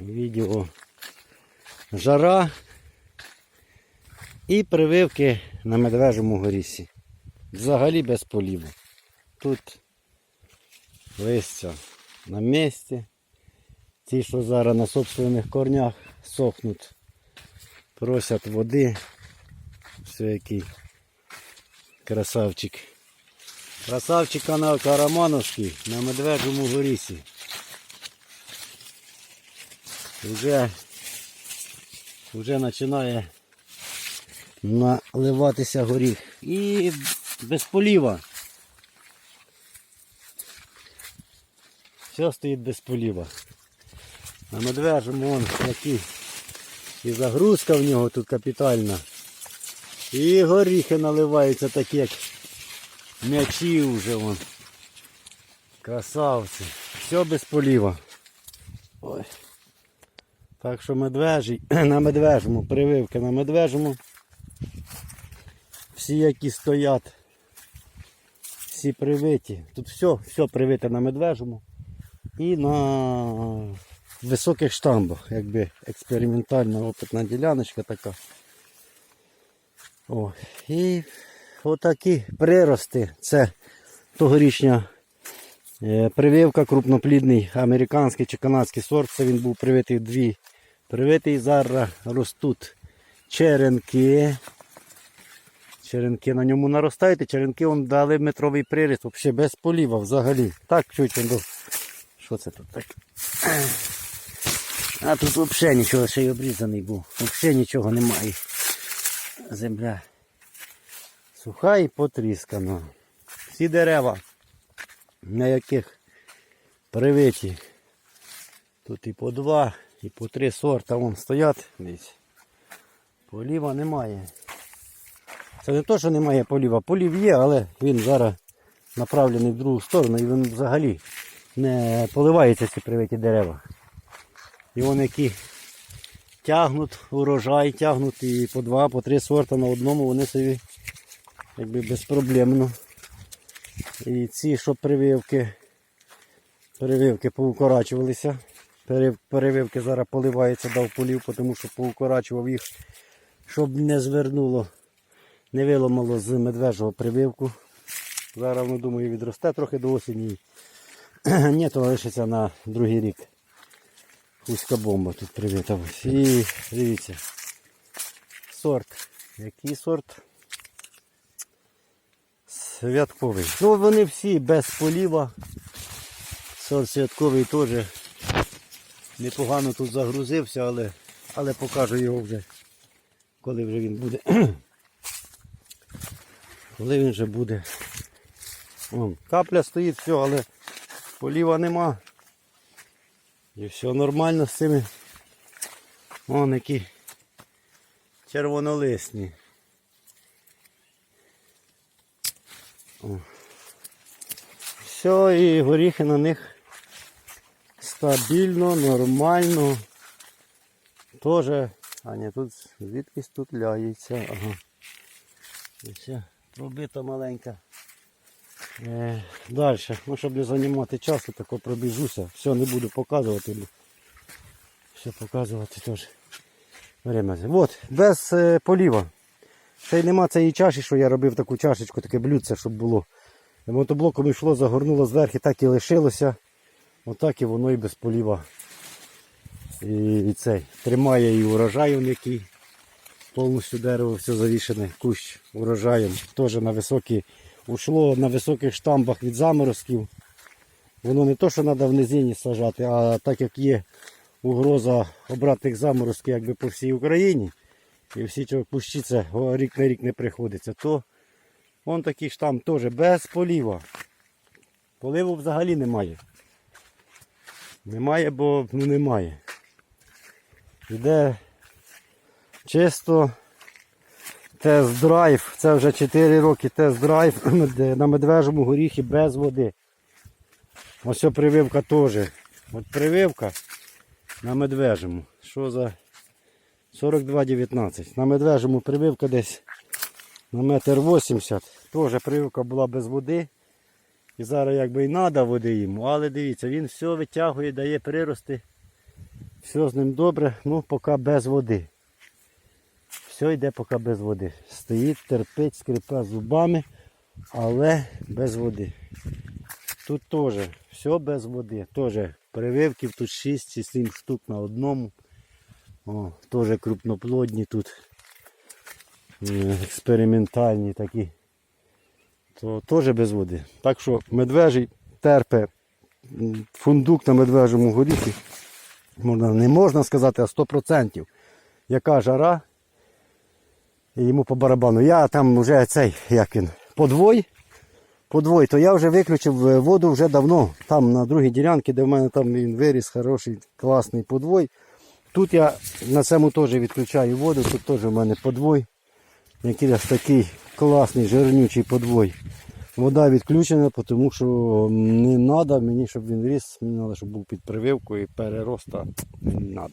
Відео жара і прививки на медвежому горісі. Взагалі без поліву. Тут листя на місці. Ті, що зараз на собственних корнях сохнуть, просять води. Все який красавчик. Красавчик канал Карамановський на Медвежому горісі. Вже, вже починає наливатися горіх. І без поліва. Все стоїть без поліва. На медвежому вон який і загрузка в нього тут капітальна. І горіхи наливаються такі, як м'ячі вже вон. Красавці. Все без поліва. Ой. Так що медвежий, на медвежому, прививки на медвежому. Всі, які стоять, всі привиті. Тут все, все привите на медвежому. І на високих штамбах, якби експериментальна опитна діляночка така. О, і отакі прирости. Це тогорічня прививка, крупноплідний американський чи канадський сорт. Це він був привитий дві. Привитий зараз ростуть черенки. Черенки на ньому наростають, і черенки вон дали метровий приріст, взагалі без поліва взагалі. Так, чуть Що це тут таке? А тут взагалі нічого, ще й обрізаний був. Взагалі нічого немає. Земля суха і потріскана. Всі дерева, на яких привиті. Тут і по два, і по три сорта вон стоять десь. Поліва немає. Це не то, що немає поліва. Полів є, але він зараз направлений в другу сторону і він взагалі не поливаються ці привиті дерева. І вони які тягнуть урожай, тягнуть і по два, по три сорта на одному, вони собі якби безпроблемно. І ці, що прививки, прививки поукорачувалися. Перевивки зараз поливаються, дав полів, тому що поукорачував їх, щоб не звернуло, не виламало з медвежого прививку. Зараз, ну, думаю, відросте трохи до осені. Ні, то лишиться на другий рік. Хуська бомба тут привита. І дивіться. Сорт. Який сорт? Святковий. Ну вони всі без поліва. Сорт святковий теж непогано тут загрузився, але, але покажу його вже, коли вже він буде. коли він вже буде. Вон, капля стоїть, все, але поліва нема. І все нормально з цими. Вон які червонолисні. Все, і горіхи на них стабільно, нормально. Тоже, а ні, тут звідкись тут ляється. Ага. Все, пробита маленька. Е, Далі, ну щоб не займати часу, тако пробіжуся. Все не буду показувати. Все показувати теж. Время. От, без е, поліва. Ще й нема цієї чаші, що я робив таку чашечку, таке блюдце, щоб було. Мотоблоком йшло, загорнуло зверху, так і лишилося. Отак і воно і без поліва. І, і цей. Тримає і урожай, який. Повністю дерево все завішене, кущ урожаєм. Теж на високі, ушло на високих штамбах від заморозків. Воно не то, що треба в низині сажати, а так як є угроза обратних заморозків якби по всій Україні. І всі ці кущі це о, рік на рік не приходиться, то вон такий штамп теж без поліва. Поливу взагалі немає. Немає, бо ну немає. Іде чисто тест-драйв. Це вже 4 роки тест-драйв на медвежому горіхі без води. Ось прививка теж. От прививка на медвежому. Що за 42,19. На медвежому прививка десь на метр 80. Теж прививка була без води. І зараз якби і треба води йому, але дивіться, він все витягує, дає прирости. Все з ним добре, ну поки без води. Все йде поки без води. Стоїть, терпить, скрипе зубами, але без води. Тут теж все без води. Теж прививків тут 6 чи 7 штук на одному. О, теж крупноплодні тут. Е, Експериментальні такі. То теж без води. Так що медвежий терпе фундук на медвежому горіхі. Можна, не можна сказати, а 100%. Яка жара. І йому по барабану. Я там вже цей, як він, подвой. Подвой, то я вже виключив е, воду вже давно. Там на другій ділянці, де в мене там він виріс, хороший, класний подвой. Тут я на цьому теж відключаю воду, тут теж в мене подвой. Який такий класний, жирнючий подвой. Вода відключена, тому що не треба мені, щоб він ріс, мені треба, щоб був під прививкою і перероста не треба.